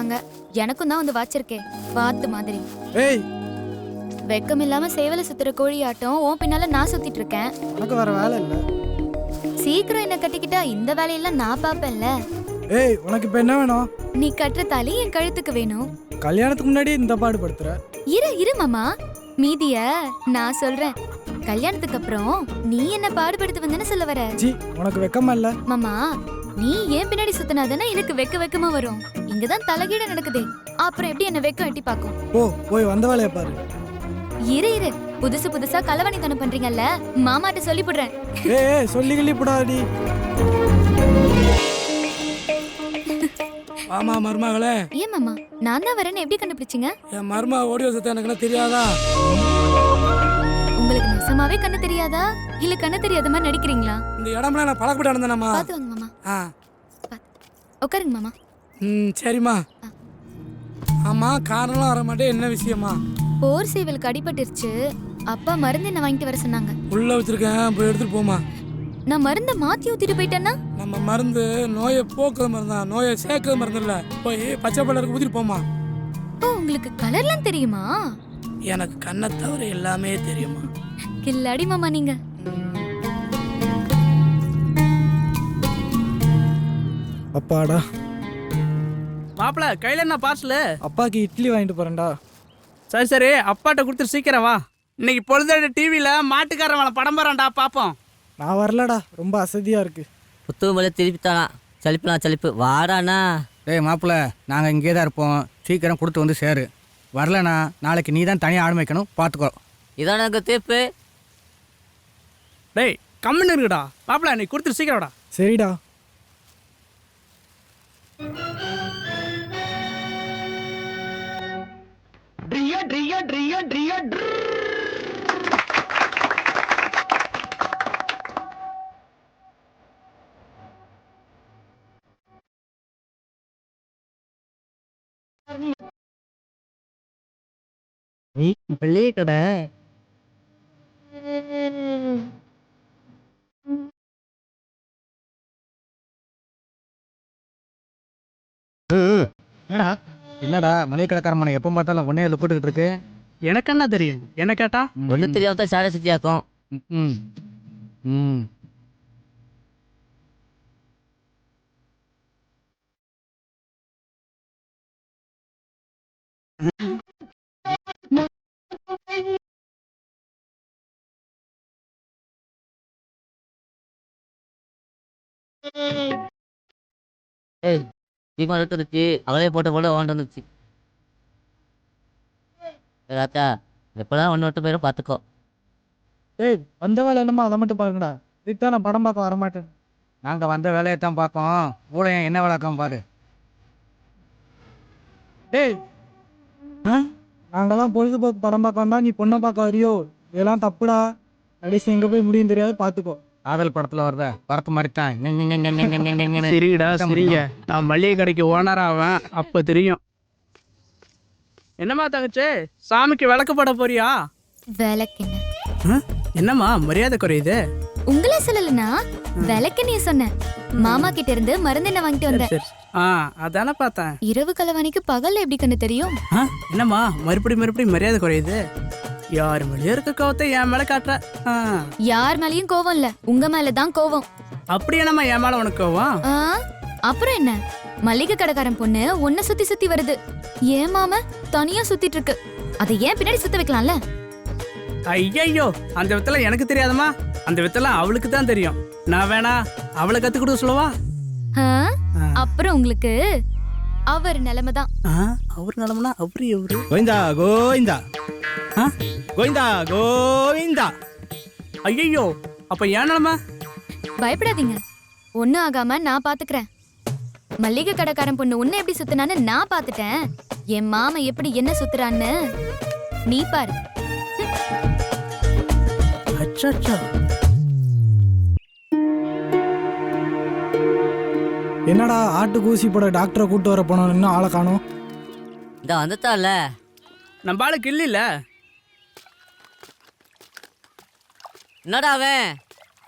இருக்காங்க. எனக்கும் தான் வந்து வாச்சிருக்கேன் வாத்து மாதிரி. ஏய்! வெக்கம் இல்லாம சேவல சுத்துற கோழி ஆட்டம் உன் பின்னால நான் சுத்திட்டு இருக்கேன். உனக்கு வேற வேலை இல்லை. சீக்கிரம் என்ன கட்டிக்கிட்டா இந்த வேலையெல்லாம் நான் பாப்பேன்ல ஏய் உனக்கு இப்போ என்ன வேணும்? நீ கட்டுற தாலி என் கழுத்துக்கு வேணும். கல்யாணத்துக்கு முன்னாடி இந்த பாடு படுத்துற இரு இரு மாமா. மீதிய நான் சொல்றேன். கல்யாணத்துக்கு அப்புறம் நீ என்ன பாடுபடுத்து வந்தேன்னு சொல்ல வர. ஜி உனக்கு வெக்கமா இல்லை? மாமா நீ ஏன் பின்னாடி சுத்தினாதானே எனக்கு வெக்க வெக்கமா வரும்? இங்கதான் தலைகீழ நடக்குதே. அப்புறம் எப்படி என்ன வெக்கம் எட்டி பாக்கும் போ போய் வந்த வேலையை பாரு. இரு இரு. புதுசு புதுசா களவாணித்தனம் பண்றீங்கல்ல? மாமாட்ட சொல்லி போடுறேன். ஏய் சொல்லி கிள்ளி போடாடி ஆமா மருமகளே. ஏன் மாமா? நான் தான் வரேன்னு எப்படி கண்டுபிடிச்சீங்க? என் மருமக ஓடியோ சத்தம் எனக்கு தெரியாதா? உங்களுக்கு நெசமாவே கண்ணு தெரியாதா? இல்ல கண்ணு தெரியாத மாதிரி நடிக்கிறீங்களா? இந்த இடம்லாம் நான் பழக்கப்பட்டு நடந்தேனம்மா. பாத்து வாங்க மாமா. ஆ. உட்காருங்க மாமா. ம் சரிம்மா. ஆமா காரணம்லாம் வர மாட்டே என்ன விஷயமா? போர் சேவலுக்கு அடிபட்டுருச்சு. அப்பா மருந்து என்ன வாங்கிட்டு வர சொன்னாங்க? உள்ள வச்சிருக்கேன். போய் எடுத்துட்டு போமா நான் மருந்த மாத்தி ஊத்திட்டு போயிட்டேன்னா? நம்ம மருந்து நோயை போக்குற மருந்து? நோயை சேர்க்கிற மருந்து இல்ல. போய் பச்சை பல்லருக்கு ஊத்திட்டு போமா ஓ உங்களுக்கு கலர்லாம் தெரியுமா? எனக்கு கண்ணை தவிர எல்லாமே தெரியுமா கில்லாடி மாமா நீங்க. அப்பாடா. மாப்பிள கையில என்ன பார்சலு அப்பாக்கு இட்லி வாங்கிட்டு போறேன்டா. சரி சரி. அப்பாட்ட கொடுத்துட்டு சீக்கிரம் வா. இன்னைக்கு பொழுது டிவியில மாட்டுக்காரன் படம் போறான்டா பாப்போம். நான் வரலடா. ரொம்ப அசதியா இருக்கு. புத்தகம் மேலே திருப்பித்தானா சலிப்புலாம் சலிப்பு. வாடாண்ணா. டேய் மாப்பிள்ள நாங்கள் இங்கே தான் இருப்போம். சீக்கிரம் கொடுத்து வந்து சேரு. வரலண்ணா நாளைக்கு நீ தான் தனியாக ஆடு வைக்கணும் பார்த்துக்கோ இதான எனக்கு தீர்ப்பு? டேய் கம்முன்னு இருக்குடா மாப்பிள நீ கொடுத்துட்டு சீக்கிரம்டா சரிடா. என்னடா? மளிகை கடைக்காரமான எப்போ பார்த்தாலும் ஒன்னே போட்டுக்கிட்டு இருக்கு? எனக்கு என்ன தெரியும்? என்ன கேட்டா? ஒன்றும் தெரியாம தான் சாடை சுத்தியாக்கும் ம் ம் ஏய் தீமா எடுத்துருச்சு அவளே போட்ட போல ஓண்டு வந்துச்சு ராத்தா எப்போதான் ஒன்று விட்டு போயிடும் பார்த்துக்கோ. ஏய் வந்த வேலை என்னமா அதை மட்டும் பாருங்கடா. இதுக்கு தான் நான் படம் பார்க்க வர மாட்டேன் நாங்கள் வந்த வேலையை தான் பார்ப்போம். ஊழையன் என்ன வழக்கம் பாரு. டேய் நாங்கெல்லாம் பொழுதுபோக்கு படம் பார்க்க வந்தா நீ பொண்ணை பார்க்க வரியோ? இதெல்லாம் தப்புடா. கடைசி எங்க போய் முடியும் தெரியாது பாத்துக்கோ காதல் படத்தில் வருத படத்து மாதிரி தான் சரிடா சரிங்க. நான் மளிகை கடைக்கு ஓனர் ஆவேன். அப்ப தெரியும். என்னம்மா தங்கச்சி? சாமிக்கு விளக்கு போட போறியா? விளக்கெண்ண ஆ? என்னம்மா? மரியாதை குறையுது. உங்களே சொல்லலனா விளக்கெண்ணைய சொன்னேன். மாமா கிட்ட இருந்து மருந்து என்ன வாங்கிட்டு வந்தேன். ஆ அதானே பார்த்தேன். இரவு கலவாணிக்கு பகல்ல எப்படி கண்ணு தெரியும்? என்னம்மா? மறுபடி மறுபடி மரியாதை குறையுது. யார் மேலேயும் இருக்க கோவத்தை என் மேல காட்டுற. ஆ, யார் மேலயும் கோவம் இல்ல. உங்க மேலதான் கோவம். அப்படி என்னம்மா என் மேல உனக்கு கோவம்? ஆ, அப்புறம் என்ன? மளிகை கடைக்காரன் பொண்ணு உன்னை சுத்தி சுத்தி வருது. ஏன் மாம? தனியா சுத்திட்டு இருக்கு. அதை ஏன் பின்னாடி சுத்த வைக்கலாம்ல? ஐயையோ அந்த வித்தெல்லாம் எனக்கு தெரியாதம்மா. அந்த வித்தெல்லாம் அவளுக்கு தான் தெரியும். நான் வேணா அவளை கத்து கொடுக்க சொல்லவா? ஆ? ஆ. அப்புறம் உங்களுக்கு அவர் நிலைமைதான். ஆ, அவர் நிலமனா அவரு எவரு? கோவிந்தா கோவிந்தா. ஆ? கோவிந்தா கோவிந்தா. ஐயையோ அப்ப ஏன் நிலமை? பயப்படாதீங்க. ஒண்ணும் ஆகாம நான் பாத்துக்கிறேன். மல்லிகை கடைக்காரன் பொண்ணு உன்னை எப்படி சுத்துனான்னு நான் பாத்துட்டேன். என் மாமா எப்படி என்ன சுத்துறான்னு? நீ பாரு. அச்சா என்னடா ஆட்டுக்கு ஊசி போட டாக்டரை கூட்டு வர போனோம் இன்னும் ஆளை காணோம்? இந்த வந்துட்டால நம்ம ஆளுக்கு இல்ல என்னடா அவன்?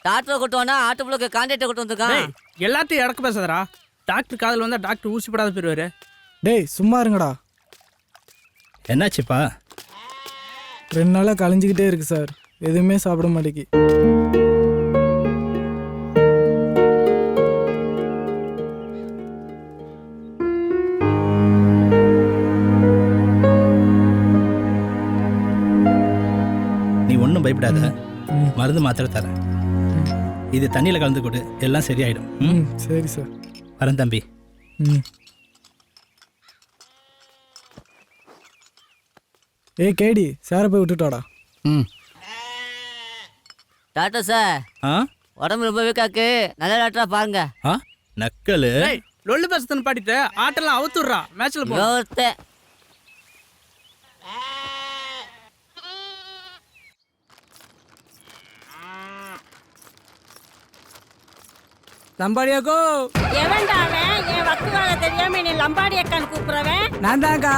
டாக்டரை கூட்டு வந்தா ஆட்டு புளுக்கு கான்ட்ராக்டை கூட்டு வந்திருக்கான். எல்லாத்தையும் இடக்க பேசாதடா. டாக்டர் காதல் வந்தா டாக்டர் ஊசி போடாத போயிருவாரு. டேய் சும்மா இருங்கடா. என்னாச்சுப்பா? ரெண்டு நாளாக கலைஞ்சிக்கிட்டே இருக்கு சார். எதுவுமே சாப்பிட மாட்டேங்கி. நீ ஒன்றும் பயப்படாத. மருந்து மாத்திரை தரேன். இது தண்ணியில் கலந்து கொடு. எல்லாம் சரியாயிடும். ம்? ம் சரி சார். வரேன் தம்பி. ம். ஏய் கேடி சாரை போய் விட்டுட்டாடா. ம். டாக்டர் சார் ஆ? உடம்பு ரொம்ப வீக்காக்கு நல்ல டாக்டரா பாருங்க. ஆ? நக்கலு? ஏய் லொல்லு பேசுறதுன்னு பாடிட்டு ஆட்டெல்லாம் அவுத்துடுறா. மேட்ச்ல போ. லம்பாடியாக்கோ எவன்டா அவன்? என் வக்கு வேலை தெரியாம நீ லம்பாடி அக்கான்னு கூப்பிடுறவன்? நான் தான்க்கா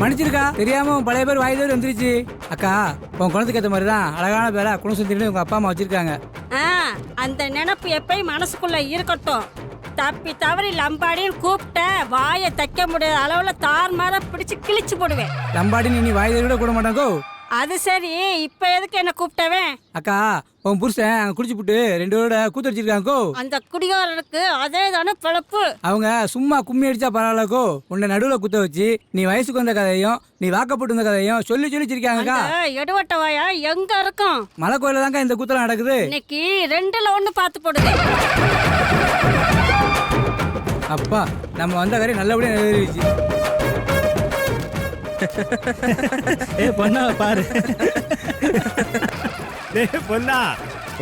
மன்னிச்சிருக்கா. தெரியாம பழைய பேர் வாய் தவறி வந்துருச்சு. அக்கா உன் குழந்தைக்கு ஏற்ற மாதிரி தான் அழகான பேரா குணசுத்தின்னு உங்க அப்பா அம்மா வச்சிருக்காங்க. ஆ அந்த நினப்பு எப்பயும் மனசுக்குள்ள இருக்கட்டும். தப்பி தவறி லம்பாடின்னு கூப்பிட்ட வாயை தைக்க முடியாத அளவுல தார் மாற பிடிச்சு கிழிச்சு போடுவேன். லம்பாடின்னு நீ வாய் தவறி கூட கூட மாட்டாங்கோ. அது சரி இப்ப எதுக்கு என்ன கூப்பிட்டவன்? அக்கா உன் புருஷன் அங்க குடிச்சு புட்டு ரெண்டு பேரோட கூத்தடிச்சிருக்காங்கோ. அந்த குடிகாரனுக்கு அதே தானே பிழப்பு. அவங்க சும்மா கும்மி அடிச்சா பரவாயில்லக்கோ. உன்னை நடுவில் குத்த வச்சு நீ வயசுக்கு வந்த கதையும் நீ வாக்கப்பட்டு வந்த கதையும் சொல்லி சொல்லி சிரிக்காங்கக்கா எடுவட்ட வாயா எங்க இருக்கும்? மலை கோயில தான்க்கா இந்த கூத்தலாம் நடக்குது. இன்னைக்கு ரெண்டுல ஒண்ணு பார்த்து போடுது. அப்பா நம்ம வந்த காரியம் நல்லபடியா நிறைவேறிச்சு ஏ பொண்ணா பாரு. பொண்ணா.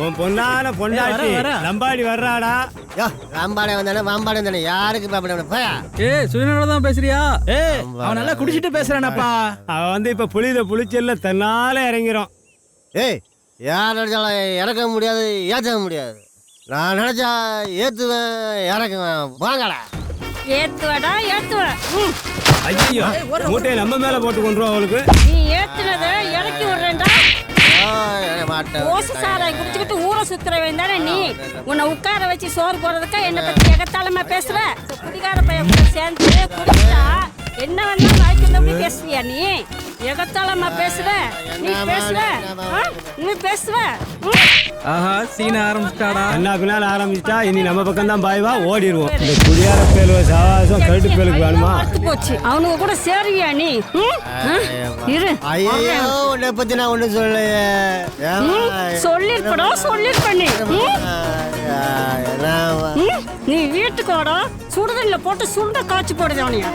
உன் பொண்ணான பொண்டாட்டி. லம்பாடி வர்றாடா. யோ ராம்பாடே வந்தானே வாம்பாடே வந்தானே யாருக்கு பாப்பட போயா? ஏ சுயநலம் தான் பேசுறியா? ஏ அவன் நல்லா குடிச்சிட்டு பேசுறானப்பா. அவன் வந்து இப்ப புளியில புளிச்சல்ல தன்னால இறங்கிறோம் ஏய் யார் நினைச்சாலும் இறக்க முடியாது ஏற்ற முடியாது. நான் நினைச்சா ஏத்துவேன் இறக்குவேன். வாங்கடா. ஏத்துவடா ஏத்துவ ம், ஐயோ மூட்டையை நம்ம மேல போட்டு கொண்டுருவோம் அவளுக்கு. நீ ஏத்துனத இறக்கி விடுறேன்டா. ஓசு சாராய் குடிச்சுக்கிட்டு ஊரை சுத்துறவன் தானே நீ உன்னை உட்கார வச்சு சோறு போடுறதுக்கா என்ன பத்தி எகத்தாளமா பேசுற குடிகார பையன் கூட சேர்ந்து குடிச்சா என்ன வேணாலும் வாய்க்கு பேசுவியா நீ? எகத்தாளமா பேசுற நீ பேசுவ? நீ பேசுவ? ஆஹா சீன ஆரம்பிச்சிட்டாடா. அண்ணா பின்னால் ஆரம்பிச்சிட்டா. இனி நம்ம பக்கம் தான் பாய்வா ஓடிடுவோம் இந்த குடியார பேலுவ சவாசம் கழுட்டு பேலுக்கு வேணுமா? போச்சு அவனுங்க கூட சேருவியா நீ? இரு. ஐயோ உன்னை பத்தி நான் ஒண்ணு சொல்லலையே. ஏம்மா? சொல்லிருப்படா சொல்லிருப்ப நீ. என்ன? நீ வீட்டுக்கு வாடா. சுடுதண்ணில போட்டு சுண்ட காய்ச்சி போடுது அவனைய.